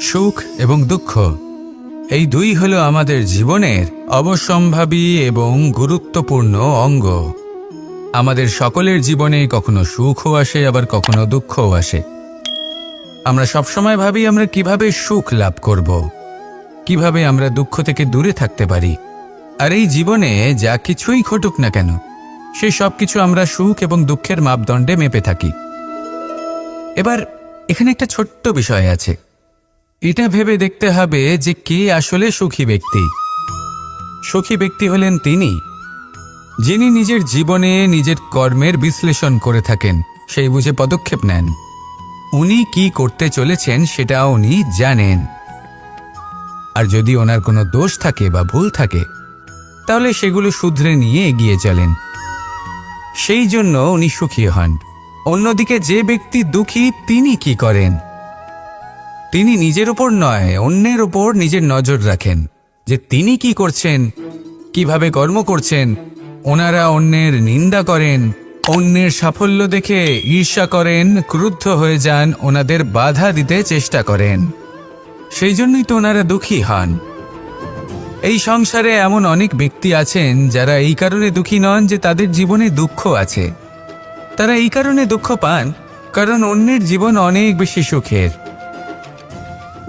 সুখ এবং দুঃখ। এই দুই হলো আমাদের জীবনের অবসম্ভাবী এবং গুরুত্বপূর্ণ অঙ্গ। আমাদের সকলের জীবনে কখনো সুখও আসে, আবার কখনো দুঃখও আসে। আমরা সবসময় ভাবি আমরা কীভাবে সুখ লাভ করব, কীভাবে আমরা দুঃখ থেকে দূরে থাকতে পারি। আর এই জীবনে যা কিছুই ঘটুক না কেন, সে সব কিছু আমরা সুখ এবং দুঃখের মাপদণ্ডে মেপে থাকি। এবার এখানে একটা ছোট্ট বিষয় আছে। এটা ভেবে দেখতে হবে যে কে আসলে সুখী ব্যক্তি। সুখী ব্যক্তি হলেন তিনি, যিনি নিজের জীবনে নিজের কর্মের বিশ্লেষণ করে থাকেন, সেই বুঝে পদক্ষেপ নেন। উনি কি করতে চলেছেন সেটা উনি জানেন। আর যদি ওনার কোনো দোষ থাকে বা ভুল থাকে, তাহলে সেগুলো শুধরে নিয়ে এগিয়ে চলেন। সেই জন্য উনি সুখী হন। অন্যদিকে যে ব্যক্তি দুঃখী, তিনি কি করেন? তিনি নিজের উপর নয়, অন্যের উপর নিজের নজর রাখেন। যে তিনি কি করছেন, কীভাবে কর্ম করছেন, ওনারা অন্যের নিন্দা করেন, অন্যের সাফল্য দেখে ঈর্ষা করেন, ক্রুদ্ধ হয়ে যান, ওনাদের বাধা দিতে চেষ্টা করেন। সেই জন্যই তো ওনারা দুঃখী হন। এই সংসারে এমন অনেক ব্যক্তি আছেন যারা এই কারণে দুঃখী নন যে তাদের জীবনে দুঃখ আছে। তারা এই কারণে দুঃখ পান, কারণ অন্যের জীবন অনেক বেশি সুখের।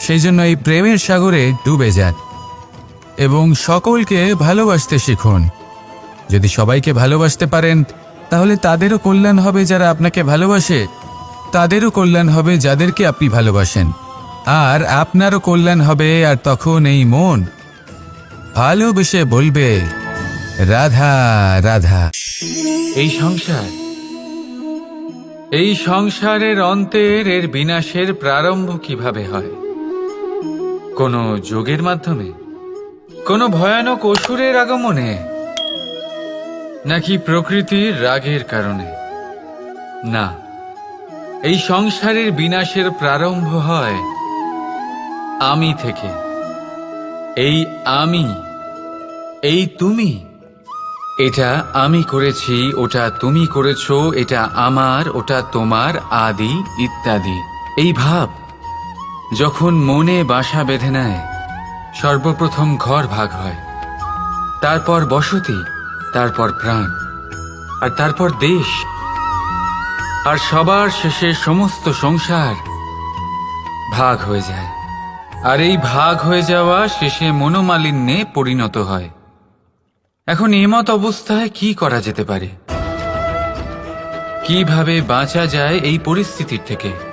সেই জন্য এই প্রেমের সাগরে ডুবে যান এবং সকলকে ভালোবাসতে শিখুন। যদি সবাইকে ভালোবাসতে পারেন, তাহলে তাদেরও কল্যাণ হবে যারা আপনাকে ভালোবাসে। তাদেরও কল্যাণ হবে যাদেরকে আপনি ভালোবাসেন। আর আপনারও কল্যাণ হবে আর তখন এই মন। ভালোবেসে বলবে, রাধা রাধা। এই সংসার, এই সংসারের অন্তের এর বিনাশের প্রারম্ভ কীভাবে হয়? কোনো যোগের মাধ্যমে? কোনো ভয়ানক অসুরের আগমনে? নাকি প্রকৃতির রাগের কারণে? না, এই সংসারের বিনাশের প্রারম্ভ হয় আমি থেকে। এই আমি, এই তুমি, এটা আমি করেছি, ওটা তুমি করেছ, এটা আমার, ওটা তোমার, আদি, ইত্যাদি। এই ভাব যখন মনে বাসা বেঁধে নেয়, সর্বপ্রথম ঘর ভাগ হয়। তারপর বসতি, তারপর প্রাণ, আর তারপর দেশ। আর সবার শেষে সমস্ত সংসার ভাগ হয়ে যায়। আর এই ভাগ হয়ে যাওয়া শেষে মনোমালিন্যে পরিণত হয়। এখন এমত অবস্থায় কি করা যেতে পারে? কীভাবে বাঁচা যায় এই পরিস্থিতির থেকে?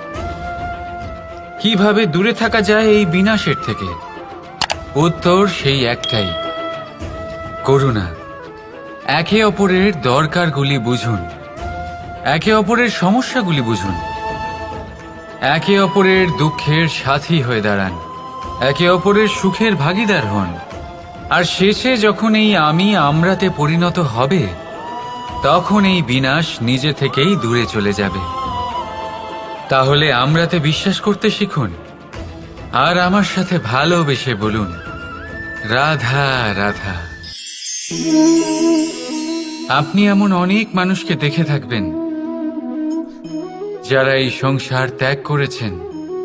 কীভাবে দূরে থাকা যায় এই বিনাশের থেকে? উত্তর সেই একটাই। করুণা, একে অপরের দরকারগুলি বুঝুন। একে অপরের সমস্যাগুলি বুঝুন। একে অপরের দুঃখের সাথী হয়ে দাঁড়ান। একে অপরের সুখের ভাগিদার হন। আর শেষে যখন এই আমি আমরাতে পরিণত হবে, তখন এই বিনাশ নিজে থেকেই দূরে চলে যাবে। তাহলে আমরাতে বিশ্বাস করতে শিখুন। আর আমার সাথে ভালোবেসে বলুন, রাধা রাধা। আপনি এমন অনেক মানুষকে দেখে থাকবেন, যারা এই সংসার ত্যাগ করেছেন,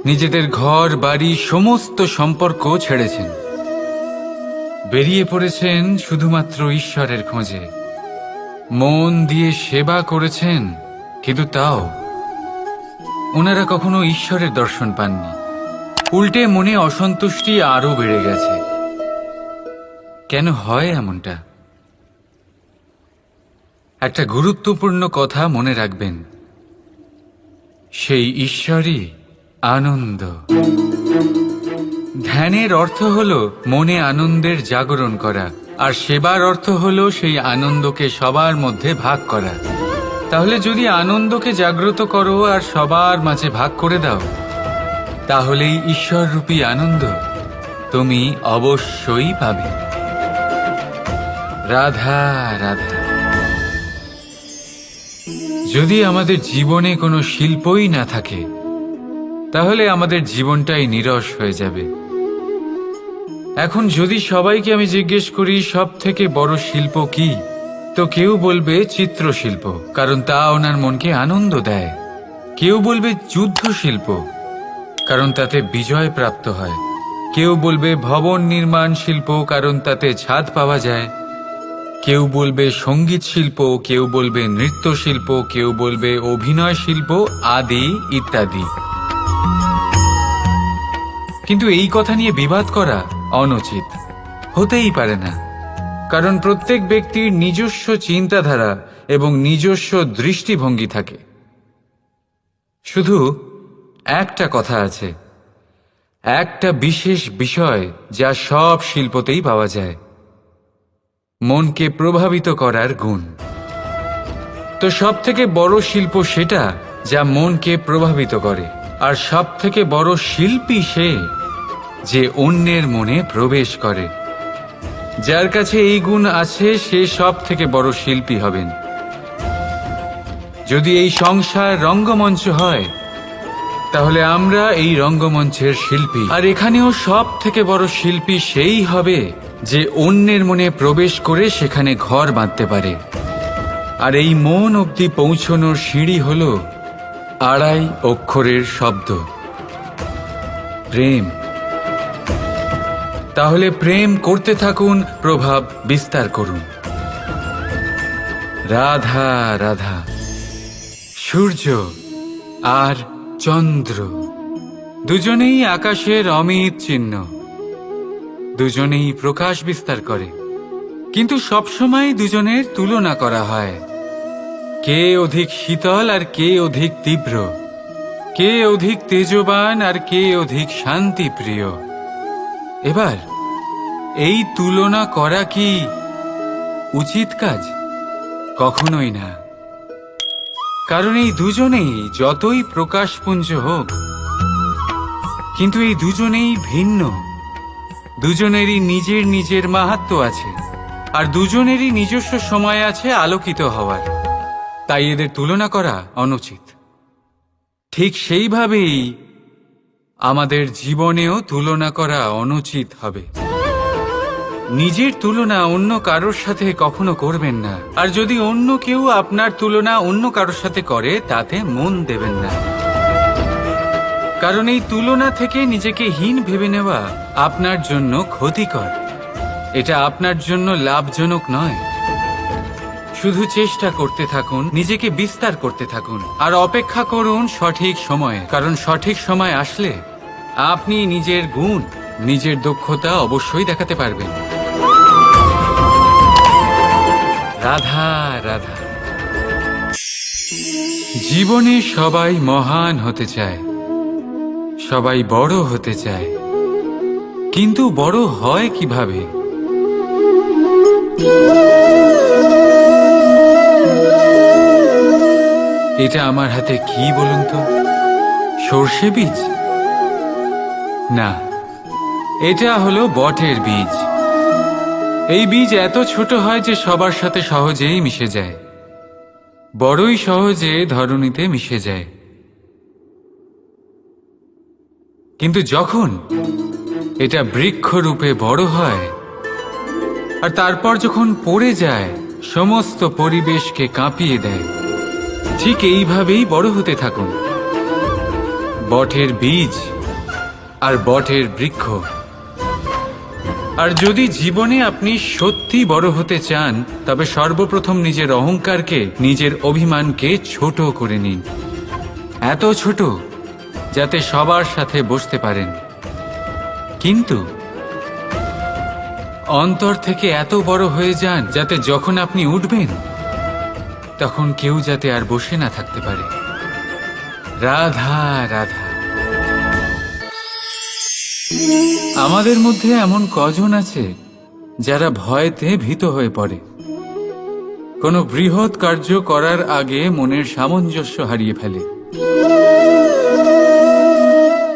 নিজেদের ঘর, বাড়ি, সমস্ত সম্পর্ক ছেড়েছেন। বেরিয়ে পড়েছেন শুধুমাত্র ঈশ্বরের খোঁজে। মন দিয়ে সেবা করেছেন, কিন্তু তাও ওনারা কখনো ঈশ্বরের দর্শন পাননি। উল্টে মনে অসন্তুষ্টি আরও বেড়ে গেছে। কেন হয় এমনটা? একটা গুরুত্বপূর্ণ কথা মনে রাখবেন। সেই ঈশ্বরই আনন্দ। ধ্যানের অর্থ হল মনে আনন্দের জাগরণ করা, আর সেবার অর্থ হল সেই আনন্দকে সবার মধ্যে ভাগ করা। তাহলে যদি আনন্দকে জাগ্রত করো আর সবার মাঝে ভাগ করে দাও, তাহলেই ঈশ্বররূপী আনন্দ তুমি অবশ্যই পাবে। রাধা রাধা। যদি আমাদের জীবনে কোনো শিল্পই না থাকে, তাহলে আমাদের জীবনটাই নিরস হয়ে যাবে। এখন যদি সবাইকে আমি জিজ্ঞেস করি সব থেকে বড় শিল্প কি? তো কেউ বলবে চিত্রশিল্প, কারণ তা ওনার মনকে আনন্দ দেয়। কেউ বলবে যুদ্ধ শিল্প কারণ তাতে বিজয় প্রাপ্ত হয়। কেউ বলবে ভবন নির্মাণ শিল্প, কারণ তাতে ছাদ পাওয়া যায়। কেউ বলবে সংগীত শিল্প, কেউ বলবে নৃত্য শিল্প কেউ বলবে অভিনয় শিল্প, আদি ইত্যাদি। কিন্তু এই কথা নিয়ে বিবাদ করা অনুচিত, হতেই পারে না। কারণ প্রত্যেক ব্যক্তির নিজস্ব চিন্তাধারা এবং নিজস্ব দৃষ্টিভঙ্গি থাকে। শুধু একটা কথা আছে। একটা বিশেষ বিষয় যা সব শিল্পতেই পাওয়া যায়। মনকে প্রভাবিত করার গুণ। তো সব থেকে বড় শিল্প সেটা যা মনকে প্রভাবিত করে। আর সব থেকে বড় শিল্পী সে যে অন্যের মনে প্রবেশ করে। যার কাছে এই গুণ আছে, সে সব থেকে বড় শিল্পী হবেন। যদি এই সংসার রঙ্গমঞ্চ হয়, তাহলে আমরা এই রঙ্গমঞ্চের শিল্পী। আর এখানেও সব থেকে বড় শিল্পী সেই হবে যে অন্যের মনে প্রবেশ করে সেখানে ঘর বাঁধতে পারে। আর এই মন অবধি পৌঁছনোর সিঁড়ি হল আড়াই অক্ষরের শব্দ। প্রেম। তাহলে প্রেম করতে থাকুন, প্রভাব বিস্তার করুন। রাধা রাধা। সূর্য আর চন্দ্র। দুজনেই আকাশের অমিত চিহ্ন। দুজনেই প্রকাশ বিস্তার করে। কিন্তু সবসময় দুজনের তুলনা করা হয়। কে অধিক শীতল আর কে অধিক তীব্র? কে অধিক তেজবান আর কে অধিক শান্তি প্রিয় এবার, এই তুলনা করা কি উচিত কাজ? কখনোই না। কারণ এই দুজনেই যতই প্রকাশপুঞ্জ হোক, কিন্তু এই দুজনেই ভিন্ন। দুজনেরই নিজের নিজের মাহাত্ম আছে, আর দুজনেরই নিজস্ব সময় আছে আলোকিত হওয়ার। তাই এদের তুলনা করা অনুচিত। ঠিক সেইভাবেই আমাদের জীবনেও তুলনা করা অনুচিত হবে। নিজের তুলনা অন্য কারোর সাথে কখনো করবেন না। আর যদি অন্য কেউ আপনার তুলনা অন্য কারোর সাথে করে, তাতে মন দেবেন না। কারণ এই তুলনা থেকে নিজেকে হীন ভেবে নেওয়া আপনার জন্য ক্ষতিকর। এটা আপনার জন্য লাভজনক নয়। শুধু চেষ্টা করতে থাকুন, নিজেকে বিস্তার করতে থাকুন। আর অপেক্ষা করুন সঠিক সময়ে, কারণ সঠিক সময় আসলে আপনি নিজের গুণ, নিজের দক্ষতা অবশ্যই দেখাতে পারবেন। রাধা রাধা। জীবনে সবাই মহান হতে চায়, সবাই বড় হতে চায়। কিন্তু বড় হয় কীভাবে? এটা আমার হাতে কি বলুন তো? সর্ষে বীজ? না, এটা হলো বটের বীজ। এই বীজ এত ছোট হয় যে সবার সাথে সহজেই মিশে যায়। বড়ই সহজে ধরণীতে মিশে যায়। কিন্তু যখন এটা বৃক্ষ রূপে বড় হয়, আর তারপর যখন পড়ে যায়, সমস্ত পরিবেশকে কাঁপিয়ে দেয়, ঠিক এইভাবেই বড় হতে থাকুন। বটের বীজ আর বটের বৃক্ষ। আর যদি জীবনে আপনি সত্যি বড় হতে চান, তবে সর্বপ্রথম নিজের অহংকারকে, নিজের অভিমানকে ছোট করে নিন। এত ছোট, যাতে সবার সাথে বসতে পারেন। কিন্তু অন্তর থেকে এত বড় হয়ে যান, যাতে যখন আপনি উঠবেন, তখন কেউ যাতে আর বসে না থাকতে পারে। রাধা রাধা। আমাদের মধ্যে এমন কজন আছে যারা ভয়তে ভীত হয়ে পড়ে। কোনো বৃহৎ কার্য করার আগে মনের সামঞ্জস্য হারিয়ে ফেলে।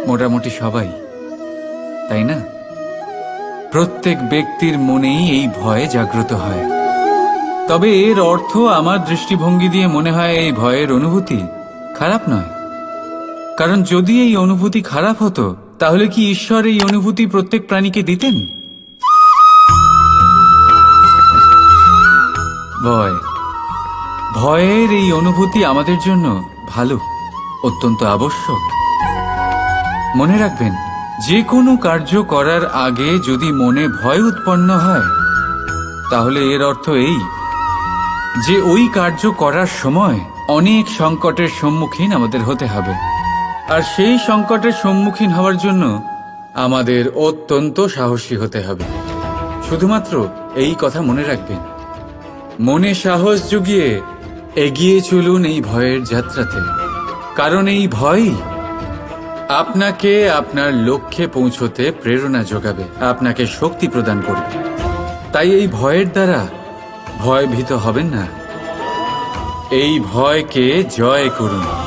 মোটামুটি সবাই, তাই না? প্রত্যেক ব্যক্তির মনেই এই ভয় জাগ্রত হয়। তবে এর অর্থ আমার দৃষ্টিভঙ্গি দিয়ে মনে হয় এই ভয়ের অনুভূতি খারাপ নয়। কারণ যদি এই অনুভূতি খারাপ হতো তাহলে কি ঈশ্বর এই অনুভূতি প্রত্যেক প্রাণীকে দিতেন? ভয়। ভয়ের এই অনুভূতি আমাদের জন্য ভালো, অত্যন্ত আবশ্যক। মনে রাখবেন যে কোনো কার্য করার আগে যদি মনে ভয় উৎপন্ন হয়, তাহলে এর অর্থ এই, যে ওই কার্য করার সময় অনেক সংকটের সম্মুখীন আমাদের হতে হবে। আর সেই সংকটের সম্মুখীন হওয়ার জন্য আমাদের অত্যন্ত সাহসী হতে হবে। শুধুমাত্র এই কথা মনে রাখবেন। মনে সাহস জুগিয়ে এগিয়ে চলুন এই ভয়ের যাত্রাতে। কারণ এই ভয়ই আপনাকে আপনার লক্ষ্যে পৌঁছতে প্রেরণা যোগাবে, আপনাকে শক্তি প্রদান করবে। তাই এই ভয়ের দ্বারা ভয়ভীত হবেন না। এই ভয়কে জয় করুন।